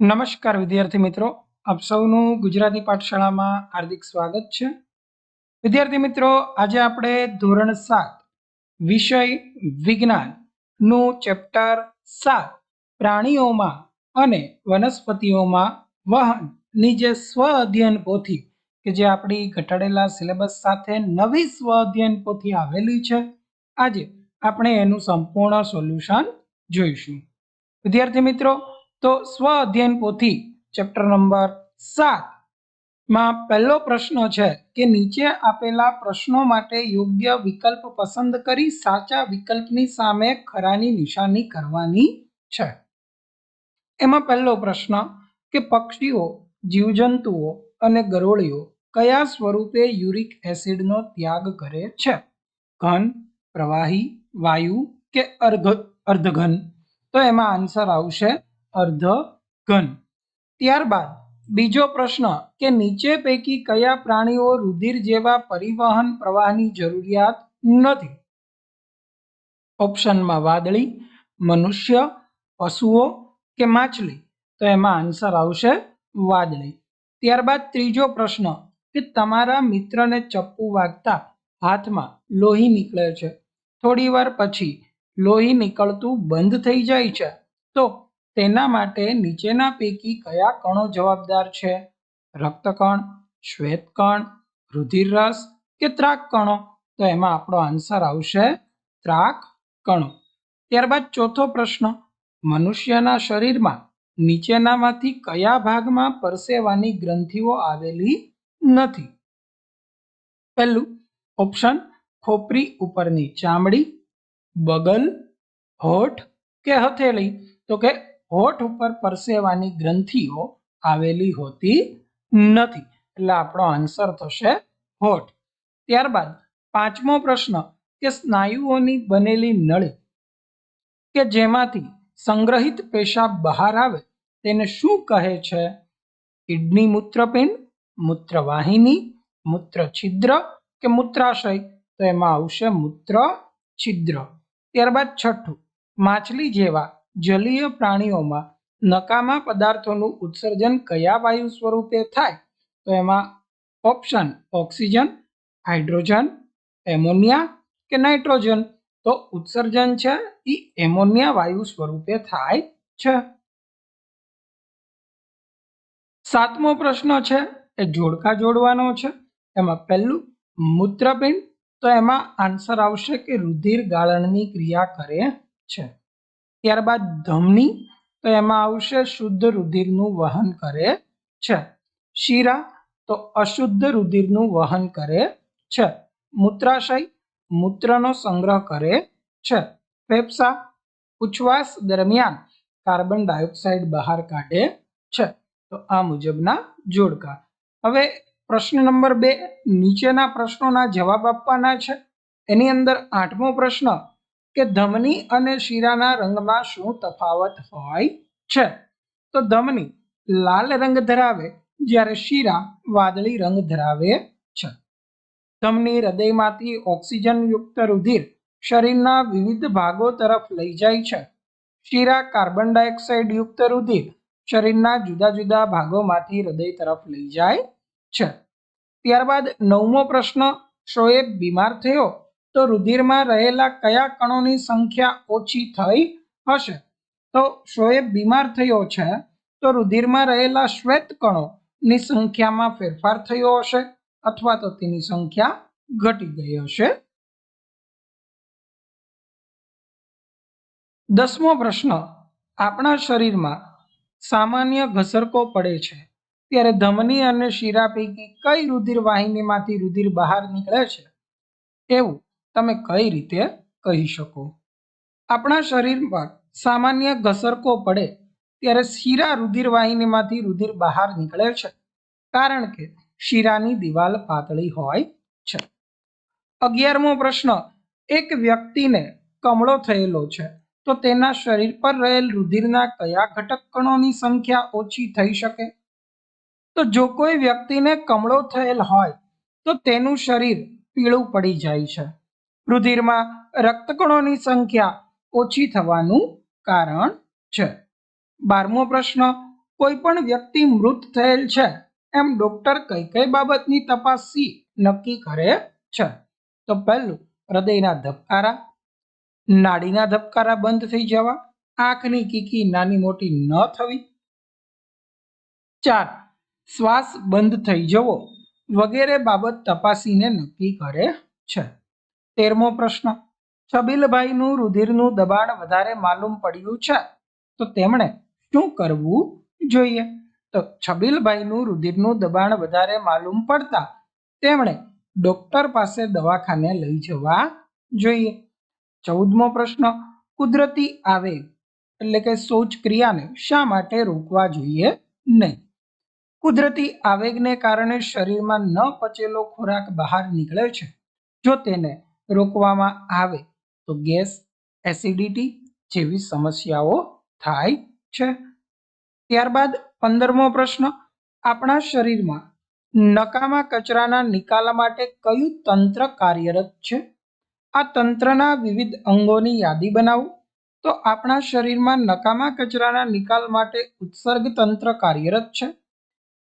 નમસ્કાર વિદ્યાર્થી મિત્રો. આપ સૌનું ગુજરાતી પાઠશાળામાં હાર્દિક સ્વાગત છે. વિદ્યાર્થી મિત્રો, આજે આપણે ધોરણ સાત, વિષય વિજ્ઞાનનું ચેપ્ટર સાત, પ્રાણીઓમાં અને વનસ્પતિઓમાં વહનની જે સ્વ અધ્યયન પોથી, કે જે આપણી ઘટાડેલા સિલેબસ સાથે નવી સ્વ અધ્યયન પોથી આવેલી છે, આજે આપણે એનું સંપૂર્ણ સોલ્યુશન જોઈશું. વિદ્યાર્થી મિત્રો તો સ્વ અધ્યયન પોથી ચેપ્ટર નંબર સાત. માં પહેલો પ્રશ્ન છે કે નીચે આપેલા પ્રશ્નો માટે યોગ્ય વિકલ્પ પસંદ કરી સાચા વિકલ્પની સામે ખરાની નિશાની કરવાની છે. એમાં પહેલો પ્રશ્ન કે પક્ષીઓ, જીવજંતુઓ અને ગરોળીઓ કયા સ્વરૂપે યુરિક એસિડનો ત્યાગ કરે છે? ઘન, પ્રવાહી, વાયુ કે અર્ધ અર્ધઘન? તો એમાં આન્સર આવશે અર્ધ ઘન. ત્યારબાદ બીજો પ્રશ્ન કે નીચે પૈકી કયા પ્રાણીઓ રુધિર જેવા પરિવહન પ્રવાહની જરૂરિયાત નથી? ઓપ્શનમાં વાદળી, મનુષ્ય, પશુઓ કે માછલી? તો એમાં આન્સર આવશે વાદળી. ત્યારબાદ ત્રીજો પ્રશ્ન કે તમારા મિત્રને ચપ્પુ વાગતા હાથમાં લોહી નીકળે છે. થોડી વાર પછી લોહી નીકળતું બંધ થઈ જાય છે. તો તેના માટે નીચેના પૈકી કયા કણો જવાબદાર છે? રક્તકણ, શ્વેતકણ, રુધિરરસ કે ત્રાક કણો તો એમાં આપણો આન્સર આવશે ત્રાક કણો ત્યારબાદ ચોથો પ્રશ્ન, મનુષ્યના શરીરમાં નીચેનામાંથી કયા ભાગમાં પરસેવાની ગ્રંથિઓ આવેલી નથી? પહેલું, ઓપ્શન, ખોપરી ઉપરની ચામડી, બગલ, હોઠ કે હથેળી. તો કે હોઠ ઉપર પરસેવાની ગ્રંથિઓ આવેલી હોતી નથી. એટલે આપણો આન્સર થશે હોઠ. ત્યારબાદ પાંચમો પ્રશ્ન કે સ્નાયુઓની બનેલી નળી કે જેમાંથી સંગ્રહિત પેશાબ બહાર આવે તેને શું કહે છે? કિડની મૂત્રપિંડ, મૂત્રવાહિની મૂત્ર છિદ્ર કે મૂત્રાશય? તો એમાં આવશે મૂત્ર છિદ્ર ત્યારબાદ છઠ્ઠું, માછલી જેવા જલીય પ્રાણીઓમાં નકામા પદાર્થોનું ઉત્સર્જન કયા વાયુ સ્વરૂપે થાય? તો એમાં ઓપ્શન ઓક્સિજન, હાઇડ્રોજન, એમોનિયા કે નાઇટ્રોજન? તો ઉત્સર્જન છે એ એમોનિયા વાયુ સ્વરૂપે થાય છે. સાતમો પ્રશ્ન છે એ જોડકા જોડવાનો છે. એમાં પહેલું મૂત્રપિંડ, તો એમાં આન્સર આવશે કે રુધિર ગાળણની ક્રિયા કરે છે. ત્યારબાદ ધમની, તો એમાં આવશે શુદ્ધ રુધિરનું વહન કરે છે. શીરા, તો અશુદ્ધ રુધિરનું વહન કરે છે. મૂત્રાશય, મૂત્રનો સંગ્રહ કરે છે. ફેફસા, ઉચ્છ્વાસ દરમિયાન કાર્બન ડાયોક્સાઇડ બહાર કાઢે છે. તો આ મુજબના જોડકા. હવે પ્રશ્ન નંબર બે, નીચેના પ્રશ્નોના જવાબ આપવાના છે. એની અંદર આઠમો પ્રશ્ન કે ધમની અને શીરાના રંગમાં શું તફાવત હોય છે? તો ધમની લાલ રંગ ધરાવે જ્યારે શીરા વાદળી રંગ ધરાવે છે. ધમની હૃદયમાંથી ઓક્સિજનયુક્ત રુધિર શરીરના વિવિધ ભાગો તરફ લઈ જાય છે. શીરા કાર્બન ડાયોક્સાઇડ યુક્ત રુધિર શરીરના જુદા જુદા ભાગોમાંથી હૃદય તરફ લઈ જાય છે. ત્યારબાદ નવમો પ્રશ્ન, શોએબ બીમાર થયો? તો રુધિરમાં રહેલા કયા કણોની સંખ્યા ઓછી થઈ હશે? તો શોએબ બીમાર થયો છે, તો રુધિરમાં રહેલા શ્વેત કણોની સંખ્યામાં ફેરફાર થયો હશે અથવા તો તેની સંખ્યા ઘટી ગઈ હશે? દસમો પ્રશ્ન. આપણા શરીરમાં સામાન્ય ઘસરકો પડે છે. ત્યારે ધમની અને શીરા પૈકી કઈ રુધિર વાહિનીમાંથી રુધિર બહાર નીકળે છે? એવું. તમે કઈ રીતે કહી શકો? આપણા શરીરમાં સામાન્ય ઘસરકો પડે ત્યારે શીરા રુધિર વાહિનીમાંથી રુધિર બહાર નીકળે છે, કારણ કે શીરાની દિવાલ પાતળી હોય છે. અગિયારમો પ્રશ્ન, એક વ્યક્તિને કમળો થયેલો છે, તો તેના શરીર પર રહેલ રુધિરના કયા ઘટક કણોની સંખ્યા ઓછી થઈ શકે? તો જો કોઈ વ્યક્તિને કમળો થયેલ હોય, તો તેનું શરીર પીળું પડી જાય છે. રુધિરમાં રક્તકણોની સંખ્યા ઓછી થવાનું કારણ છે. બારમો પ્રશ્ન, કોઈ પણ વ્યક્તિ મૃત થયેલ છે એમ ડોક્ટર કઈ કઈ બાબતની તપાસી નક્કી કરે છે? તો પહેલું, હૃદયના ધબકારા, નાડીના ધબકારા બંધ થઈ જવા, આંખની કીકી નાની મોટી ન થવી. ચાર, શ્વાસ બંધ થઈ જવો વગેરે બાબત તપાસીને નક્કી કરે છે. તેરમો પ્રશ્ન. છબીલભાઈનું રુધિરનું દબાણ વધારે માલુમ પડ્યું છે, તો તેમણે શું કરવું જોઈએ? તો છબીલભાઈનું રુધિરનું દબાણ વધારે માલુમ પડતા તેમણે ડોક્ટર પાસે દવાખાને લઈ જવા જોઈએ. ચૌદમો પ્રશ્ન. કુદરતી આવેગ એટલે કે શૌચ ક્રિયાને શા માટે રોકવા જોઈએ? નહીં. કુદરતી આવેગને કારણે શરીરમાં ન પચેલો ખોરાક બહાર નીકળે છે. જો તેને રોકવામાં આવે તો ગેસ એસિડિટી જેવી સમસ્યાઓ થાય છે. ત્યારબાદ પંદરમો પ્રશ્ન, આપણા શરીરમાં નકામા કચરાના નિકાલ માટે કયું તંત્ર કાર્યરત છે? આ તંત્રના વિવિધ અંગોની યાદી બનાવો. તો આપણા શરીરમાં નકામા કચરાના નિકાલ માટે ઉત્સર્ગ તંત્ર કાર્યરત છે.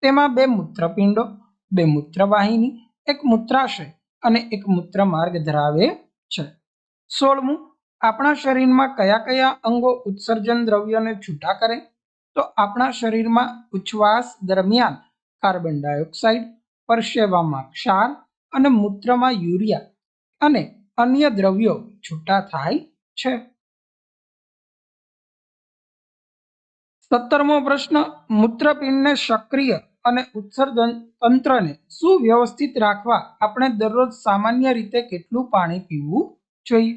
તેમાં બે મૂત્રપિંડો, બે મૂત્રવાહિની, એક મૂત્રાશય. અને એક મૂત્ર માર્ગ ધરાવે છે. સોળમું, આપણા શરીરમાં કયા કયા અંગો ઉત્સર્જન દ્રવ્યોને છૂટા કરે? તો આપણા શરીરમાં ઉચ્છવાસ દરમિયાન કાર્બન ડાયોક્સાઇડ, પરસેવામાં ક્ષાર અને મૂત્રમાં યુરિયા અને અન્ય દ્રવ્યો છૂટા થાય છે. સત્તરમો પ્રશ્ન, મૂત્રપિંડને સક્રિય અને ઉત્સર્જન તંત્રને સુવ્યવસ્થિત રાખવા આપણે દરરોજ સામાન્ય રીતે કેટલું પાણી પીવું જોઈએ?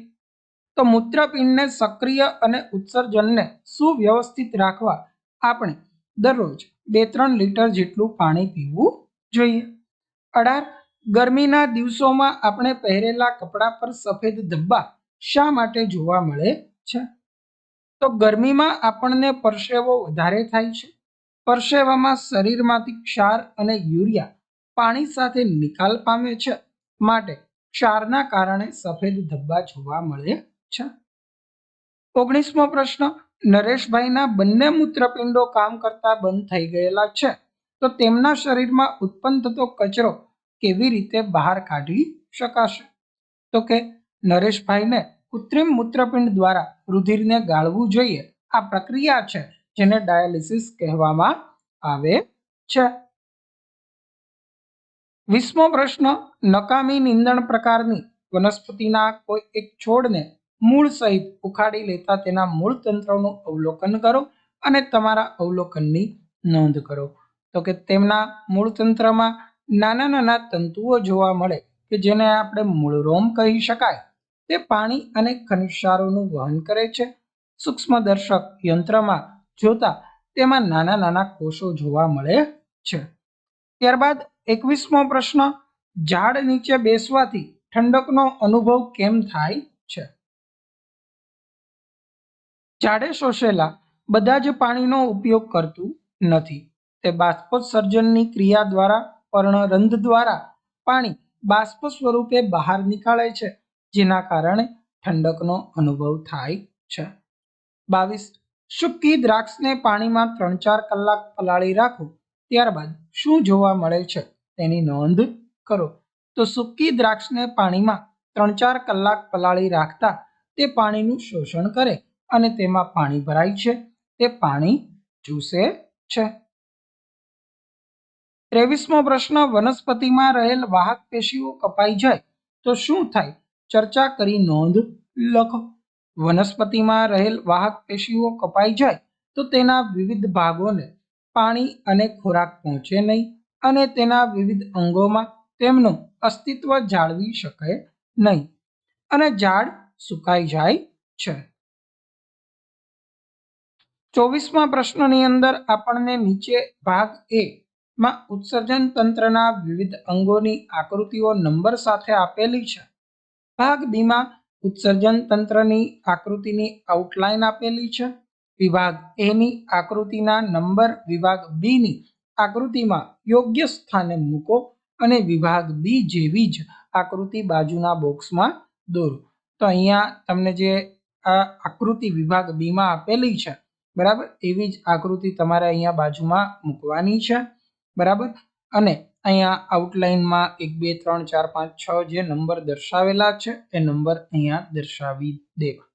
તો મૂત્રપિંડને સક્રિય અને ઉત્સર્જનને સુવ્યવસ્થિત રાખવા આપણે દરરોજ બે ત્રણ લીટર જેટલું પાણી પીવું જોઈએ. અઢાર, ગરમીના દિવસોમાં આપણે પહેરેલા કપડા પર સફેદ ધબ્બા શા માટે જોવા મળે છે? તો ગરમીમાં આપણને પરસેવો વધારે થાય છે? પરસેવામાં શરીરમાંથી ક્ષાર અને યુરિયા પાણી સાથે નિકાલ પામે છે. માટે ક્ષારના કારણે સફેદ ધબ્બા જોવા મળે છે. ઓગણીસમો પ્રશ્ન, નરેશભાઈના બંને મૂત્રપિંડો કામ કરતા બંધ થઈ ગયેલા છે. તો તેમના શરીરમાં ઉત્પન્ન થતો કચરો કેવી રીતે બહાર કાઢી શકાશે? તો કે નરેશભાઈને કૃત્રિમ મૂત્રપિંડ દ્વારા રુધિરને ગાળવું જોઈએ. આ પ્રક્રિયા છે જેને ડાયાલિસિસ કહેવામાં આવે છે. વીસમો પ્રશ્ન, નકામી નિંદણ પ્રકારની વનસ્પતિના કોઈ એક છોડને મૂળ સહિત ઉખાડી લેતા તેના મૂળ તંત્રનું અવલોકન કરો અને તમારા અવલોકનની નોંધ કરો. તો કે તેમના મૂળ તંત્રમાં નાના નાના તંતુઓ જોવા મળે કે જેને આપણે મૂળરોમ કહી શકાય. તે પાણી અને ખનિજ વહન કરે છે. સૂક્ષ્મદર્શક યંત્રમાં જોતા તેમાં નાના નાના કોષો જોવા મળે છે. ત્યારબાદ એકવીસમો પ્રશ્ન, ઝાડ નીચે બેસવાથી ઠંડકનો અનુભવ કેમ થાય છે? ઝાડે શોષેલા બધા જ પાણીનો ઉપયોગ કરતું નથી. તે બાષ્પોત્સર્જનની ક્રિયા દ્વારા, પર્ણરંધ દ્વારા પાણી બાષ્પ સ્વરૂપે બહાર નીકાળે છે, જેના કારણે ઠંડકનો અનુભવ થાય છે. બાવીસ સૂકી દ્રાક્ષને પાણીમાં ત્રણ ચાર કલાક પલાળી રાખો? ત્યારબાદ શું જોવા મળે છે? તેની નોંધ કરો. તો સૂકી દ્રાક્ષને પાણીમાં ત્રણ ચાર કલાક પલાળી રાખતા તે પાણીનું શોષણ કરે અને તેમાં પાણી ભરાય છે? તે પાણી ચૂસે છે. ત્રેવીસમો પ્રશ્ન, વનસ્પતિમાં રહેલ વાહક પેશીઓ કપાઈ જાય તો શું થાય? ચર્ચા કરી નોંધ લખો. વનસ્પતિમાં રહેલ વાહક પેશીઓ કપાઈ જાય તો તેના વિવિધ ભાગોને પાણી અને ખોરાક પહોંચે નહીં અને તેના વિવિધ અંગોમાં તેમનું અસ્તિત્વ જાળવી શકે નહીં અને ઝાડ સુકાઈ જાય છે. ચોવીસમા પ્રશ્નની અંદર આપણને નીચે ભાગ એ માં ઉત્સર્જન તંત્રના વિવિધ અંગોની આકૃતિઓ નંબર સાથે આપેલી છે. ભાગ બીમાં ઉત્સર્જન તંત્રની આકૃતિની આઉટલાઈન આપેલી છે. વિભાગ એની આકૃતિના નંબર વિભાગ બીની આકૃતિમાં યોગ્ય સ્થાને મૂકો અને વિભાગ બી જેવી જ આકૃતિ બાજુના બોક્સમાં દોરો. તો અહીંયા તમને જે આ આકૃતિ વિભાગ બીમાં આપેલી છે, બરાબર? એવી જ આકૃતિ તમારે અહીંયા બાજુમાં મૂકવાની છે, બરાબર? અને અહીંયા આઉટલાઇનમાં એક, બે, ત્રણ, ચાર, પાંચ, છ જે નંબર દર્શાવેલા છે, એ નંબર અહીંયા દર્શાવી દેવા.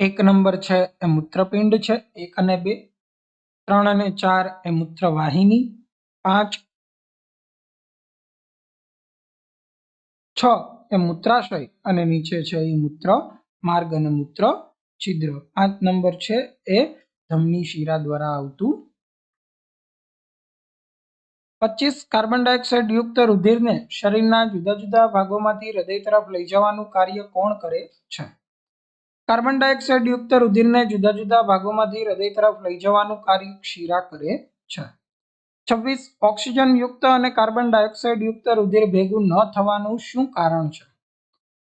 એક નંબર છે એ મૂત્રપિંડ છે, એક અને બે, ત્રણ અને ચાર એ મૂત્રવાહિની, પાંચ, છ એ મૂત્રાશય અને નીચે છે એ મૂત્ર માર્ગ અને મૂત્ર છિદ્ર. પાંચ નંબર છે એ ધમની શિરા દ્વારા આવતું પચીસ કાર્બન ડાયોક્સાઇડ યુક્ત રુધિરને શરીરના જુદા જુદા ભાગોમાંથી હૃદય તરફ લઈ જવાનું કાર્ય કોણ કરે છે? કાર્બન ડાયોક્સાઇડ યુક્ત રુધિરને જુદા જુદા ભાગોમાંથી હૃદય તરફ લઈ જવાનું કાર્ય ક્ષીરા કરે છે. છવ્વીસ, ઓક્સિજન યુક્ત અને કાર્બન ડાયોક્સાઇડ યુક્ત રુધિર ભેગું ન થવાનું શું કારણ છે?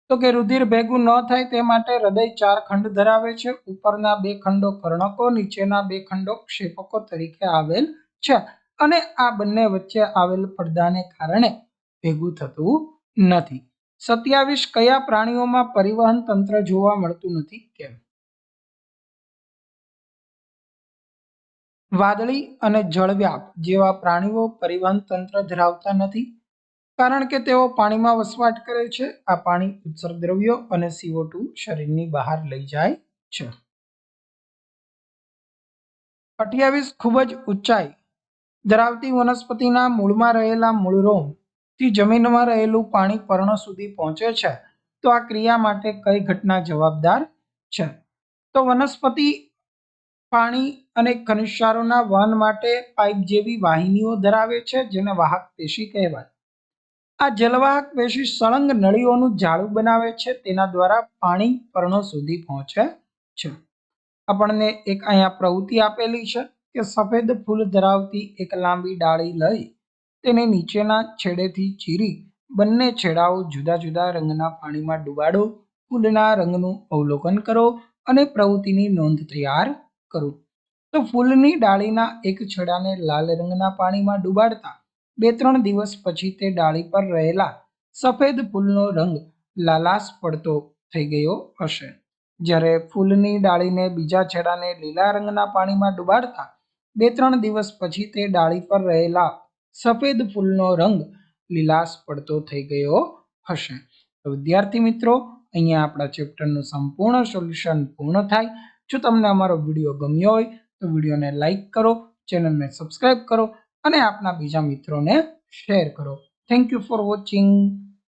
તો કે રુધિર ભેગું ન થાય તે માટે હૃદય ચાર ખંડ ધરાવે છે. ઉપરના બે ખંડો કર્ણકો, નીચેના બે ખંડો ક્ષેપકો તરીકે આવેલ છે. અને આ બંને વચ્ચે આવેલ પડદાને કારણે ભેગું થતું નથી. સત્યાવીસ કયા પ્રાણીઓમાં પરિવહન તંત્ર જોવા મળતું નથી કેમ? વાદળી અને જળવ્યાપ જેવા પ્રાણીઓ પરિવહન તંત્ર ધરાવતા નથી. કારણ કે તેઓ પાણીમાં વસવાટ કરે છે, આ પાણી ઉત્સર્ગ દ્રવ્યો અને સીઓ ટુ શરીરની બહાર લઈ જાય છે. અઠ્યાવીસ ખૂબ જ ઊંચાઈ ધરાવતી વનસ્પતિના મૂળમાં રહેલા મૂળરોમથી જમીનમાં રહેલું પાણી પર્ણ સુધી પહોંચે છે. તો આ ક્રિયા માટે કઈ ઘટના જવાબદાર છે? તો વનસ્પતિ પાણી અને ખનિજક્ષારોના વહન માટે પાઇપ જેવી વાહિનીઓ ધરાવે છે, જેને વાહક પેશી કહેવાય. આ જલવાહક પેશી સળંગ નળીઓનું ઝાડું બનાવે છે, તેના દ્વારા પાણી પર્ણો સુધી પહોંચે છે. આપણને એક અહીંયા પ્રવૃત્તિ આપેલી છે. કે સફેદ ફૂલ ધરાવતી એક લાંબી ડાળી લઈ તેને નીચેના છેડેથી ચીરી બંને છેડાઓ જુદા જુદા રંગના પાણીમાં ડુબાડો, ફૂલના રંગનું અવલોકન કરો અને પ્રવૃત્તિની નોંધ તૈયાર કરો. તો ફૂલની ડાળીના એક છેડાને લાલ રંગના પાણીમાં ડુબાડતા બે ત્રણ દિવસ પછી તે ડાળી પર રહેલા સફેદ ફૂલનો રંગ લાલાશ પડતો થઈ ગયો હશે. જ્યારે ફૂલની ડાળીને બીજા છેડાને લીલા રંગના પાણીમાં ડુબાડતા બે ત્રણ દિવસ પછી તે ડાળી પર રહેલા સફેદ ફૂલનો રંગ લીલાશ પડતો થઈ ગયો હશે. તો વિદ્યાર્થી મિત્રો, અહીંયા આપણા ચેપ્ટરનું સંપૂર્ણ સોલ્યુશન પૂર્ણ થાય. જો તમને અમારો વીડિયો ગમ્યો હોય, તો વિડીયોને લાઇક કરો, ચેનલને સબસ્ક્રાઈબ કરો અને આપના બીજા મિત્રોને શેર કરો. Thank you for watching.